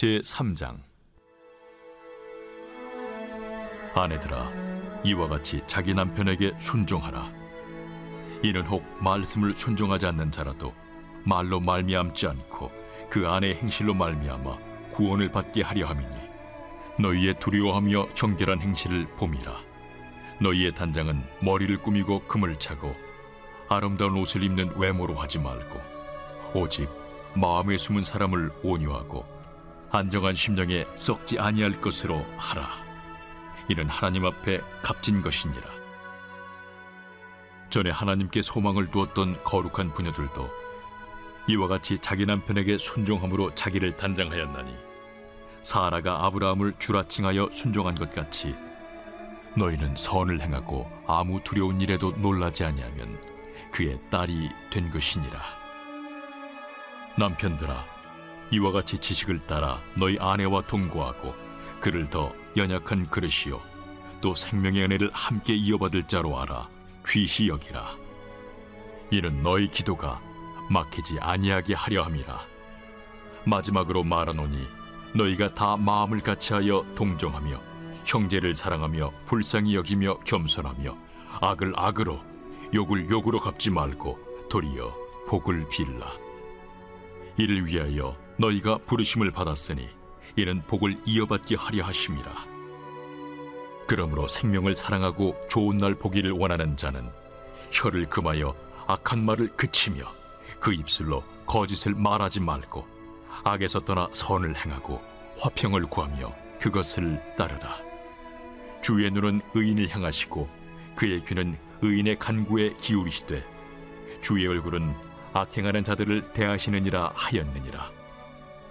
제 3장. 아내들아 이와 같이 자기 남편에게 순종하라. 이는 혹 말씀을 순종하지 않는 자라도 말로 말미암지 않고 그 아내의 행실로 말미암아 구원을 받게 하려 함이니 너희의 두려워하며 정결한 행실을 봄이라. 너희의 단장은 머리를 꾸미고 금을 차고 아름다운 옷을 입는 외모로 하지 말고 오직 마음에 숨은 사람을 온유하고 안정한 심령에 썩지 아니할 것으로 하라. 이는 하나님 앞에 값진 것이니라. 전에 하나님께 소망을 두었던 거룩한 부녀들도 이와 같이 자기 남편에게 순종함으로 자기를 단장하였나니 사라가 아브라함을 주라칭하여 순종한 것 같이 너희는 선을 행하고 아무 두려운 일에도 놀라지 아니하면 그의 딸이 된 것이니라. 남편들아 이와 같이 지식을 따라 너희 아내와 동거하고 그를 더 연약한 그릇이요. 또 생명의 은혜를 함께 이어받을 자로 알아 귀히 여기라. 이는 너희 기도가 막히지 아니하게 하려 함이라. 마지막으로 말하노니 너희가 다 마음을 같이하여 동정하며 형제를 사랑하며 불쌍히 여기며 겸손하며 악을 악으로 욕을 욕으로 갚지 말고 도리어 복을 빌라. 이를 위하여 너희가 부르심을 받았으니 이는 복을 이어받게 하려 하심이라. 그러므로 생명을 사랑하고 좋은 날 보기를 원하는 자는 혀를 금하여 악한 말을 그치며 그 입술로 거짓을 말하지 말고 악에서 떠나 선을 행하고 화평을 구하며 그것을 따르라. 주의 눈은 의인을 향하시고 그의 귀는 의인의 간구에 기울이시되 주의 얼굴은 악행하는 자들을 대하시느니라 하였느니라.